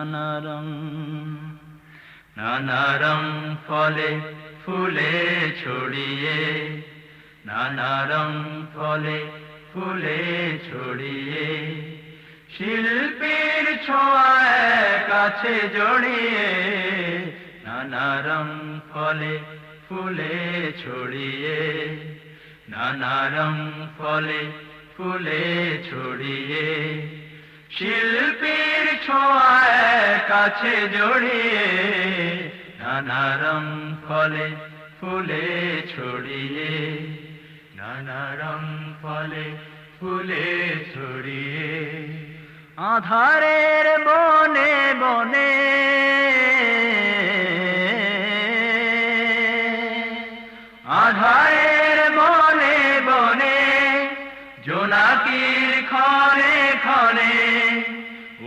নানা রং নানা রং ফলে ফুলে ছড়িয়ে নানা রং ফলে ফুলে ছড়িয়ে, শিল্পীর ছোঁয়ায় কাছে জড়িয়ে নানা রং ফলে ফুলে ছড়িয়ে নানা রং ফলে ফুলে ছড়িয়ে শিল্পীর ছোঁয়ায় কাছে জড়িয়ে নানা রং ফলে ফুলে ছড়িয়ে নানা রং ফলে ফুলে ছড়িয়ে। আধারের বনে বনে আধারের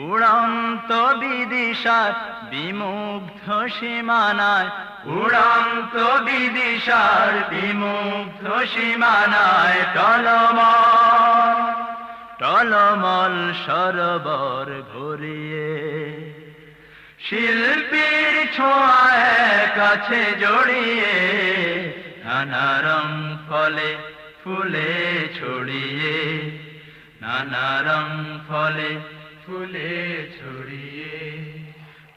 উড়ন্ত বিদিশার বিমুগ্ধ সীমানায়, উড়ন্ত বিদিশার বিমুগ্ধ সীমানায় টলমল টলমল সরবর ঘুরিয়ে শিল্পীর ছোঁয়ায় কাছে জড়িয়ে নানা রং ফলে ফুলে ছড়িয়ে নানা রং ফলে ফুলে ছড়িয়ে।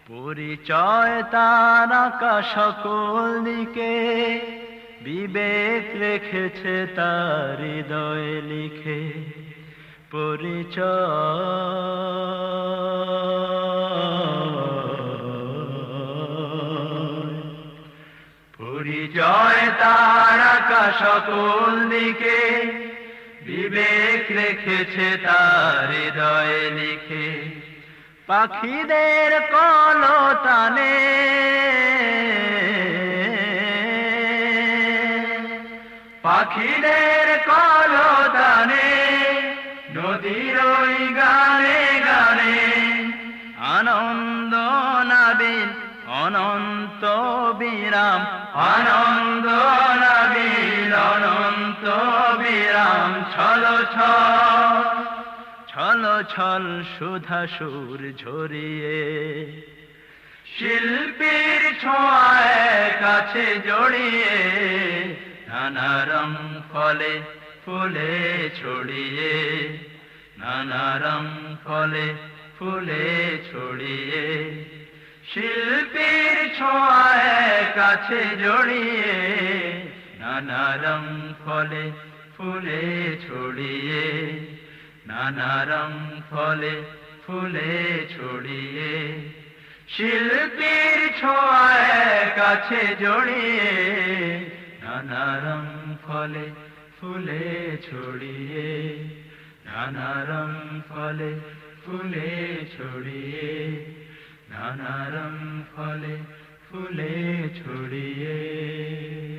পরিচয় তার আঁকা সকল দিকে। বিবেক রেখেছে তার হৃদয় লিখে। পরিচয়। পরিচয় তার আঁকা সকল দিকে। বিবেক রেখেছে তার হৃদয়ে লিখে। পাখিদের কলতানে পাখিদের কলতানে নদীর ওই গানে গানে আনন্দ নাবিল, অনন্ত বিরাম আনন্দ অনন্ত বিরাম ছল ছল ছল সুধা সুর ঝরিয়ে। শিল্পীর ছোঁয়ায় কাছে জড়িয়ে, নানা রং ফলে ফুলে ছড়িয়ে। নানা রং ফলে ফুলে ছড়িয়ে। শিল্পীর ছোঁয়ায় কাছে জড়িয়ে, নানা রং ফলে ফুলে ছড়িয়ে, নানা রং ফলে ফুলে ছড়িয়ে, শিল্পীর ছোঁয়ায় কাছে জড়িয়ে, নানা রং ফলে ফুলে ছড়িয়ে, নানা রং ফলে ফুলে ছড়িয়ে, নানা রং ফলে ফুলে ছড়িয়ে।